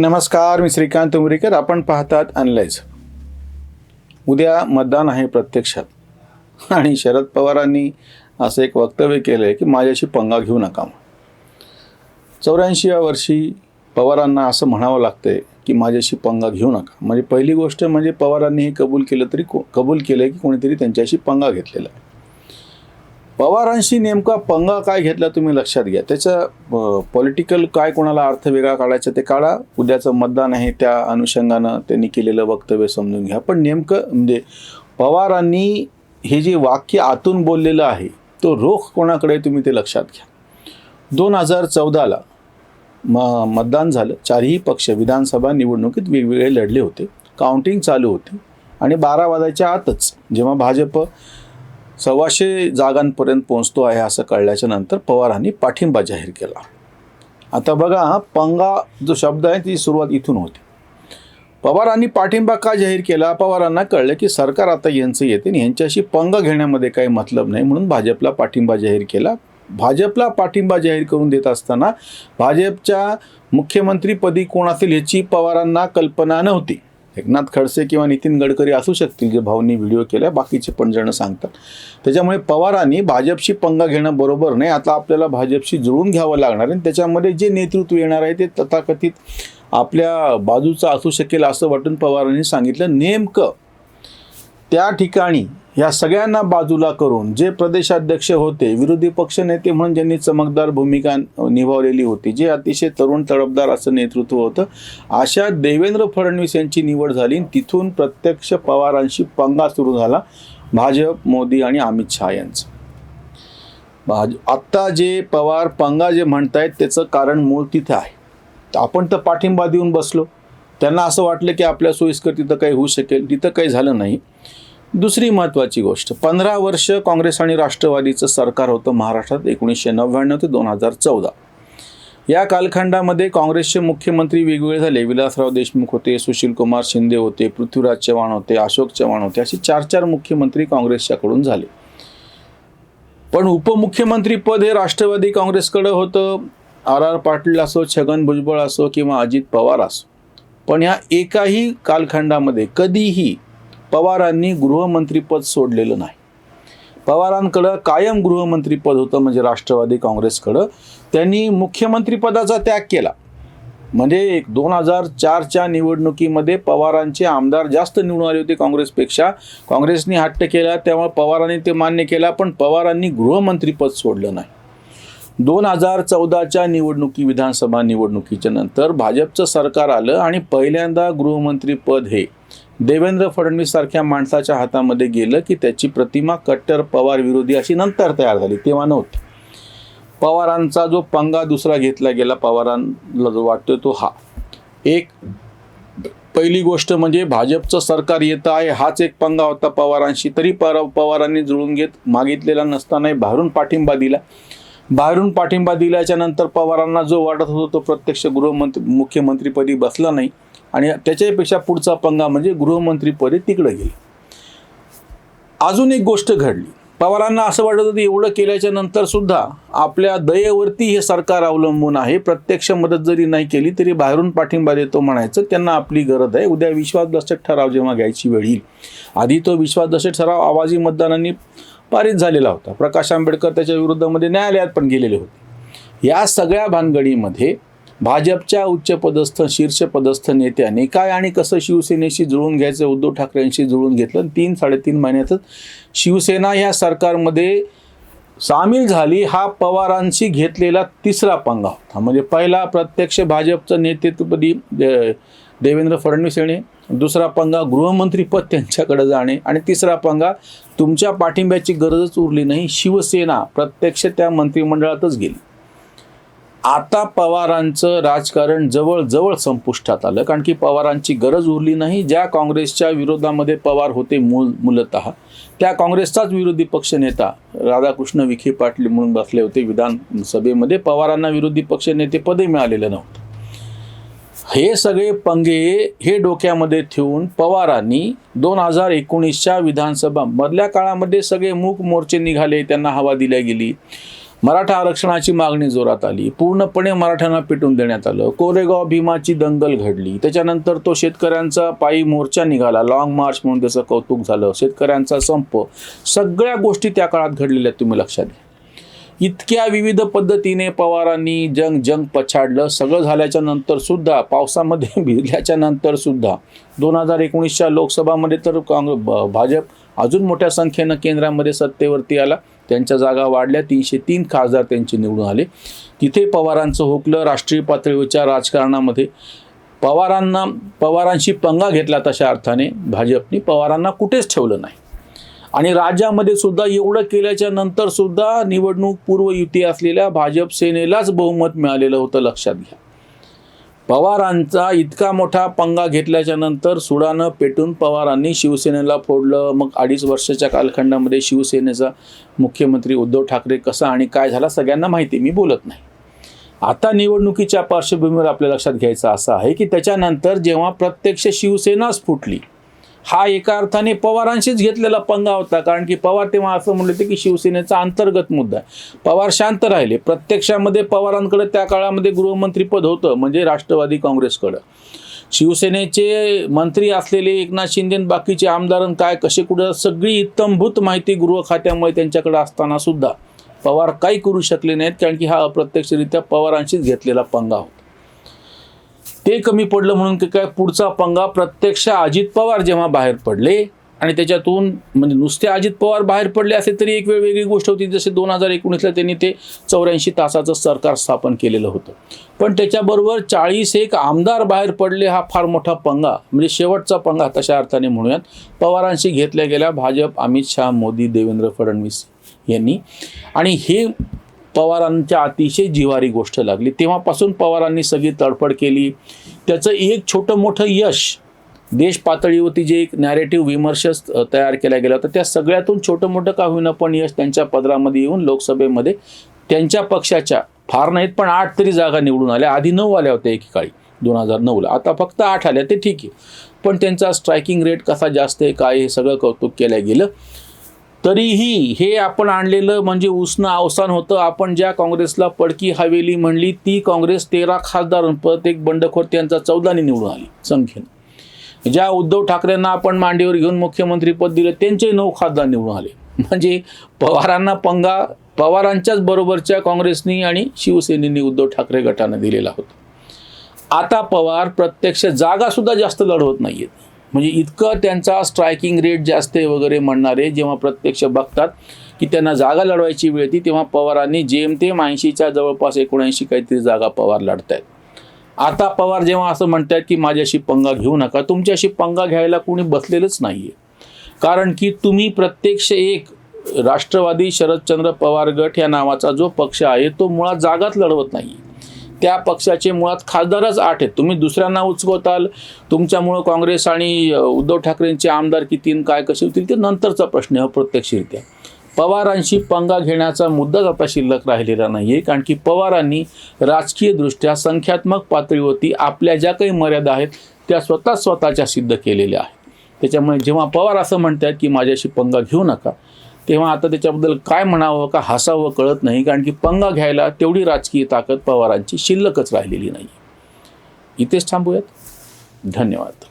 नमस्कार मी श्रीकांत उमरीकर. आपण पाहतात अनलाईज उद्या मतदान आहे प्रत्यक्षात. आणि शरद पवारांनी असं एक वक्तव्य केलं आहे की माझ्याशी पंगा घेऊ नका चौऱ्याऐंशीव्या वर्षी पवारांना असं म्हणावं लागतंय की माझ्याशी पंगा घेऊ नका. म्हणजे पहिली गोष्ट म्हणजे पवारांनी हे कबूल केलं तरी को कबूल केलं आहे की कोणीतरी त्यांच्याशी पंगा घेतलेला आहे. पवारांशी नेमका पंगा काय घेतला तुम्ही लक्षात घ्या. त्याचं पॉलिटिकल काय कोणाला अर्थ वेगळा काढायचा ते काढा. उद्याचं मतदान आहे त्या अनुषंगानं त्यांनी केलेलं वक्तव्य समजून घ्या. पण नेमकं म्हणजे पवारांनी हे जे वाक्य आतून बोललेलं आहे तो रोख कोणाकडे तुम्ही ते लक्षात घ्या. दोन हजार चौदाला म मतदान झालं. चारही पक्ष विधानसभा निवडणुकीत वेगवेगळे लढले होते. काउंटिंग चालू होती. आणि बारा वाजायच्या आतच जेव्हा भाजप सव्वाशे जागांपर्यंत पोहोचतो आहे असं कळल्याच्या नंतर पवारांनी पाठिंबा जाहीर केला. आता बघा पंगा जो शब्द आहे ती सुरुवात इथून होती. पवारांनी पाठिंबा का जाहीर केला? पवारांना कळलं की सरकार आता यांचं येते आणि यांच्याशी पंग घेण्यामध्ये काही मतलब नाही म्हणून भाजपला पाठिंबा जाहीर केला. भाजपला पाठिंबा जाहीर करून देत असताना भाजपच्या मुख्यमंत्रीपदी कोण असेल याची पवारांना कल्पना नव्हती. एकनाथ खडसे किंवा नितीन गडकरी असू शकतील जे भाऊंनी व्हिडिओ केला बाकीचे पण जण सांगतात. त्याच्यामुळे पवारांनी भाजपशी पंगा घेणं बरोबर नाही. आता आपल्याला भाजपशी जुळून घ्यावं लागणार आहे आणि त्याच्यामध्ये जे नेतृत्व येणार आहे ते तथाकथित आपल्या बाजूचं असू शकेल असं वाटून पवारांनी सांगितलं. नेमकं त्या ठिकाणी या सगळ्यांना बाजूला करून जे प्रदेशाध्यक्ष होते विरोधी पक्षनेते म्हणून ज्यांनी चमकदार भूमिका निभावलेली होती जे अतिशय तरुण तडफदार असं नेतृत्व होतं अशा देवेंद्र फडणवीस यांची निवड झाली आणि तिथून प्रत्यक्ष पवारांशी पंगा सुरू झाला भाजप मोदी आणि अमित शहा यांचं. भाज आत्ता जे पवार पंगा जे म्हणतायत त्याचं कारण मूळ तिथं आहे. आपण तर पाठिंबा देऊन बसलो. त्यांना असं वाटलं की आपल्या सोयीस्कर तिथं काही होऊ शकेल तिथं काही झालं नाही. दुसरी महत्त्वाची गोष्ट पंधरा वर्ष काँग्रेस आणि राष्ट्रवादीचं सरकार होतं महाराष्ट्रात एकोणीसशे नव्याण्णव ते दोन हजार चौदा. या कालखंडामध्ये काँग्रेसचे मुख्यमंत्री वेगवेगळे झाले. विलासराव देशमुख होते सुशीलकुमार शिंदे होते पृथ्वीराज चव्हाण होते अशोक चव्हाण होते असे चार चार मुख्यमंत्री काँग्रेसच्याकडून झाले. पण उपमुख्यमंत्री पद हे राष्ट्रवादी काँग्रेसकडं होतं. आर आर पाटील असो छगन भुजबळ असो किंवा अजित पवार असो. पण ह्या एकाही कालखंडामध्ये कधीही पवारांनी गृहमंत्रीपद सोडलेलं नाही. पवारांकडं कायम गृहमंत्रीपद होतं म्हणजे राष्ट्रवादी काँग्रेसकडं. त्यांनी मुख्यमंत्रीपदाचा त्याग केला. म्हणजे एक दोन हजार चारच्या निवडणुकीमध्ये पवारांचे आमदार जास्त निवडून आले होते काँग्रेसपेक्षा. काँग्रेसने हट्ट केला त्यामुळे पवारांनी ते मान्य केला पण पवारांनी गृहमंत्रीपद सोडलं नाही. दोन हजार चौदाच्या निवडणुकी विधानसभा निवडणुकीच्या नंतर भाजपचं सरकार आलं आणि पहिल्यांदा गृहमंत्रीपद हे देवेंद्र फडणवीस सारख्या माणसाच्या हातामध्ये गेलं की त्याची प्रतिमा कट्टर पवार विरोधी अशी नंतर तयार झाली. तेव्हा नव्हती. पवारांचा जो पंगा दुसरा घेतला गेला पवारांना जो वाटतोय तो हा. एक पहिली गोष्ट म्हणजे भाजपचं सरकार येतं आहे हाच एक पंगा होता पवारांशी. तरी पर पवारांनी जुळून घेत मागितलेला नसतानाही बाहेरून पाठिंबा दिला. बाहेरून पाठिंबा दिल्याच्या नंतर पवारांना जो वाटत होतो तो प्रत्यक्ष गृहमंत्री मुख्यमंत्रीपदी बसला नाही. आणि त्याच्यापेक्षा पुढचा पंगा म्हणजे गृहमंत्रीपदे तिकडं गेले. अजून एक गोष्ट घडली. पवारांना असं वाटत होतं एवढं केल्याच्यानंतर सुद्धा आपल्या दयेवरती हे सरकार अवलंबून आहे. प्रत्यक्ष मदत जरी नाही केली तरी बाहेरून पाठिंबा देतो म्हणायचं. त्यांना आपली गरज आहे. उद्या विश्वासदर्शक ठराव जेव्हा घ्यायची वेळ येईल. आधी तो विश्वासदर्शक ठराव आवाजी मतदानांनी पारित झालेला होता. प्रकाश आंबेडकर त्याच्या विरुद्धमध्ये न्यायालयात पण गेलेले होते. या सगळ्या भानगडीमध्ये भाजपच्या उच्चपदस्थ शीर्षपदस्थ नेत्याने काय आणि कसं शिवसेनेशी जुळून घ्यायचं उद्धव ठाकरेंशी जुळून घेतलं? तीन साडेतीन महिन्यातच शिवसेना ह्या सरकारमध्ये सामील झाली. हा पवारांशी घेतलेला तिसरा पंगा होता. म्हणजे पहिला प्रत्यक्ष भाजपचं नेतृत्वपदी देवेंद्र फडणवीस येणे दुसरा पंगा गृहमंत्रीपद त्यांच्याकडे जाणे आणि तिसरा पंगा तुमच्या पाठिंब्याची गरजच उरली नाही. शिवसेना प्रत्यक्ष त्या मंत्रिमंडळातच गेली. आता पवारांचं राजकारण जवळजवळ संपुष्टात आलं कारण की पवारांची गरज उरली नाही. ज्या काँग्रेसच्या विरोधामध्ये पवार होते मूल मूलत त्या काँग्रेसचाच विरोधी पक्षनेता राधाकृष्ण विखे पाटील म्हणून बसले होते विधानसभेमध्ये. पवारांना विरोधी पक्षनेते पदही मिळालेलं नव्हतं. हे सगळे पंगे हे डोक्यामध्ये ठेवून पवारांनी दोन हजार एकोणीसच्या विधानसभा मधल्या काळामध्ये सगळे मूक मोर्चे निघाले त्यांना हवा दिल्या गेली. मराठा आरक्षणाची मागणी जोरात आली. पूर्णपणे मराठ्यांना पिटून देण्यात आलं. कोरेगाव भीमाची दंगल घडली. त्याच्यानंतर तो शेतकऱ्यांचा पायी मोर्चा निघाला. लॉंग मार्च म्हणून त्याचं कौतुक झालं शेतकऱ्यांचा संप. सगळ्या गोष्टी त्या काळात घडलेल्या तुम्ही लक्षात घ्या. इतक्या विविध पद्धतीने पवारांनी जंग जंग पछाडलं. सगळं झाल्याच्यानंतर सुद्धा पावसामध्ये भिजल्याच्या नंतर सुद्धा दोन हजार एकोणीसच्या लोकसभामध्ये तर काँग्रेस भाजप अजून मोठ्या संख्येनं केंद्रामध्ये सत्तेवरती आला. त्यांच्या जागा वाढल्या. तीनशे तीन खासदार त्यांचे निवडून आले. तिथे पवारांचं हुकलं. राष्ट्रीय पातळीवरच्या राजकारणामध्ये पवारांना पवारांशी पंगा घेतला तशा अर्थाने भाजपने पवारांना कुठेच ठेवलं नाही. आणि राज्यामध्ये सुद्धा एवढं केल्याच्यानंतर सुद्धा निवडणूक पूर्व युती असलेल्या भाजप सेनेलाच बहुमत मिळालेलं होतं लक्षात घ्या. पवारांचा इतका मोठा पंगा घेतल्याच्या नंतर सुडानं पेटून पवारांनी शिवसेनेला फोडलं. मग अडीच वर्षाच्या कालखंडामध्ये शिवसेनेचा मुख्यमंत्री उद्धव ठाकरे कसा आणि काय झाला सगळ्यांना माहिती मी बोलत नाही. आता निवडणुकीच्या पार्श्वभूमीवर आपल्या लक्षात घ्यायचं असं आहे की त्याच्यानंतर जेव्हा प्रत्यक्ष शिवसेनाच फुटली हा एका अर्थाने पवारांशीच घेतलेला पंगा होता कारण की पवार तेव्हा असं म्हणले होते की शिवसेनेचा अंतर्गत मुद्दा आहे. पवार शांत राहिले. प्रत्यक्षामध्ये पवारांकडे त्या काळामध्ये गृहमंत्रीपद होतं म्हणजे राष्ट्रवादी काँग्रेसकडं. शिवसेनेचे मंत्री असलेले एकनाथ शिंदे बाकीचे आमदार काय कसे कुठं सगळी इत्तमभूत माहिती गृह खात्यामुळे त्यांच्याकडे असताना सुद्धा पवार काही करू शकले नाहीत कारण की हा अप्रत्यक्षरित्या पवारांशीच घेतलेला पंगा होता. ते कमी पडलं म्हणून की काय पुढचा पंगा प्रत्यक्ष अजित पवार जेव्हा बाहेर पडले आणि त्याच्यातून म्हणजे नुसते अजित पवार बाहेर पडले असे तरी एक वेळ वेगळी गोष्ट होती जसे दोन हजार एकोणीसला त्यांनी ते चौऱ्याऐंशी तासाचं सरकार स्थापन केलेलं होतं. पण त्याच्याबरोबर चाळीस एक आमदार बाहेर पडले हा फार मोठा पंगा म्हणजे शेवटचा पंगा तशा अर्थाने म्हणूयात. पवारांशी घेतल्या गेल्या भाजप अमित शहा मोदी देवेंद्र फडणवीस यांनी. आणि हे पवारांच्या अतिशय जिवारी गोष्ट लागली. तेव्हापासून पवारांनी सगळी तडफड केली. त्याचं एक छोटं मोठं यश देश पातळीवरती जे एक नॅरेटिव्ह विमर्श तयार केला गेला होता त्या सगळ्यातून छोटं मोठं का होईना पण यश त्यांच्या पदरामध्ये येऊन लोकसभेमध्ये त्यांच्या पक्षाच्या फार नाहीत पण आठ तरी जागा निवडून आल्या. आधी नऊ आल्या होत्या एकेकाळी दोन हजार नऊला. आता फक्त आठ आल्या ते ठीक आहे. पण त्यांचा स्ट्रायकिंग रेट कसा जास्त आहे काय हे सगळं कौतुक केलं गेलं. तरीही हे आपण आणलेलं म्हणजे उष्ण अवसान होतं. आपण ज्या काँग्रेसला पडकी हवेली म्हणली ती काँग्रेस तेरा खासदार प्रत्येक बंडखोर त्यांचा चौदाने निवडून आली संख्येने. ज्या उद्धव ठाकरेंना आपण मांडीवर घेऊन मुख्यमंत्रीपद दिलं त्यांचे नऊ खासदार निवडून आले. म्हणजे पवारांना पंगा पवारांच्याच बरोबरच्या काँग्रेसनी आणि शिवसेनेनी उद्धव ठाकरे गटानं दिलेला होता. आता पवार प्रत्यक्ष जागासुद्धा जास्त लढवत नाही आहेत म्हणजे इतकं त्यांचा स्ट्रायकिंग रेट जास्त आहे वगैरे म्हणणारे जेव्हा प्रत्यक्ष बघतात की त्यांना जागा लढवायची वेळ ती तेव्हा पवारांनी जेमतेम ऐंशीच्या जवळपास एकोणऐंशी काहीतरी जागा पवार लढतायत. आता पवार जेव्हा असं म्हणतात की माझ्याशी पंगा घेऊ नका तुमच्याशी पंगा घ्यायला कोणी बसलेलंच नाही आहे कारण की तुम्ही प्रत्यक्ष एक राष्ट्रवादी शरदचंद्र पवार गट या नावाचा जो पक्ष आहे तो मुळात जागाच लढवत नाही त्या पक्षाचे मुळात खासदारच आठ आहेत. तुम्ही दुसऱ्यांना उचकवताल तुमच्यामुळं काँग्रेस आणि उद्धव ठाकरेंचे आमदार किती काय कसे होतील ते नंतरचा प्रश्न आहे प्रत्यक्षरित्या. पवारांशी पंगा घेण्याचा मुद्दाच आता शिल्लक राहिलेला नाही आहे कारण की पवारांनी राजकीयदृष्ट्या संख्यात्मक पातळीवरती आपल्या ज्या काही मर्यादा आहेत त्या स्वतः स्वतःच्या सिद्ध केलेल्या आहेत. त्याच्यामुळे जेव्हा पवार असं म्हणतात की माझ्याशी पंगा घेऊ नका तेव्हा आता त्याच्याबद्दल काय म्हणावं का हसावं कळत नाही कारण की पंगा घ्यायला तेवढी राजकीय ताकद पवारांची शिल्लकच राहिलेली नाही. इथेच थांबूयात. धन्यवाद.